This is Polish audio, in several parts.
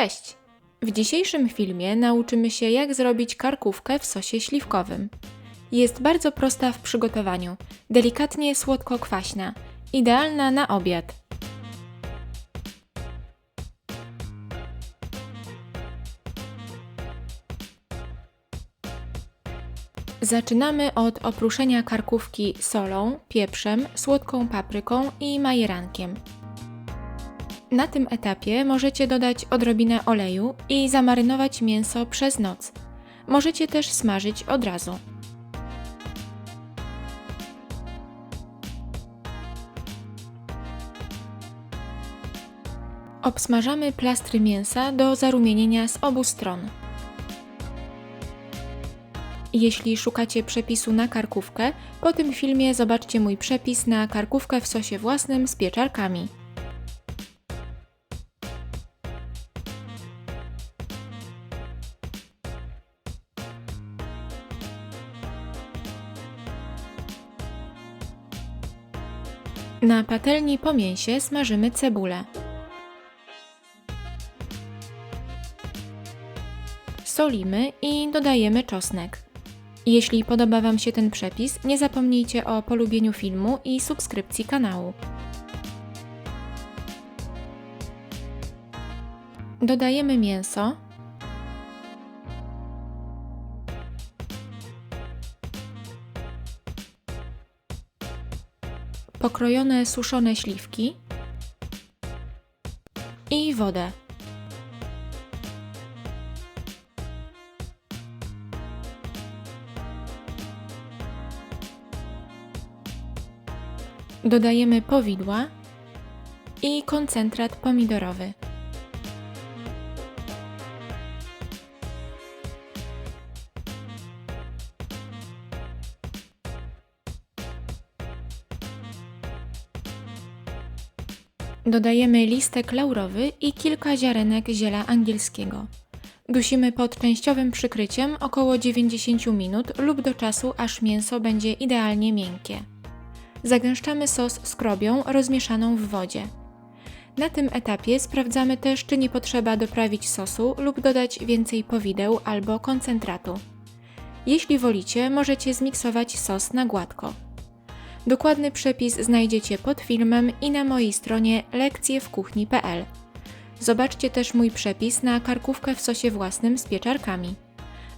Cześć! W dzisiejszym filmie nauczymy się, jak zrobić karkówkę w sosie śliwkowym. Jest bardzo prosta w przygotowaniu, delikatnie słodko-kwaśna, idealna na obiad. Zaczynamy od oprószenia karkówki solą, pieprzem, słodką papryką i majerankiem. Na tym etapie możecie dodać odrobinę oleju i zamarynować mięso przez noc. Możecie też smażyć od razu. Obsmażamy plastry mięsa do zarumienienia z obu stron. Jeśli szukacie przepisu na karkówkę, po tym filmie zobaczcie mój przepis na karkówkę w sosie własnym z pieczarkami. Na patelni po mięsie smażymy cebulę. Solimy i dodajemy czosnek. Jeśli podoba Wam się ten przepis, nie zapomnijcie o polubieniu filmu i subskrypcji kanału. Dodajemy mięso. Pokrojone suszone śliwki i wodę. Dodajemy powidła i koncentrat pomidorowy. Dodajemy listek laurowy i kilka ziarenek ziela angielskiego. Dusimy pod częściowym przykryciem około 90 minut lub do czasu, aż mięso będzie idealnie miękkie. Zagęszczamy sos skrobią rozmieszaną w wodzie. Na tym etapie sprawdzamy też, czy nie potrzeba doprawić sosu lub dodać więcej powideł albo koncentratu. Jeśli wolicie, możecie zmiksować sos na gładko. Dokładny przepis znajdziecie pod filmem i na mojej stronie lekcjewkuchni.pl. Zobaczcie też mój przepis na karkówkę w sosie własnym z pieczarkami.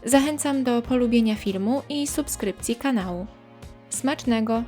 Zachęcam do polubienia filmu i subskrypcji kanału. Smacznego!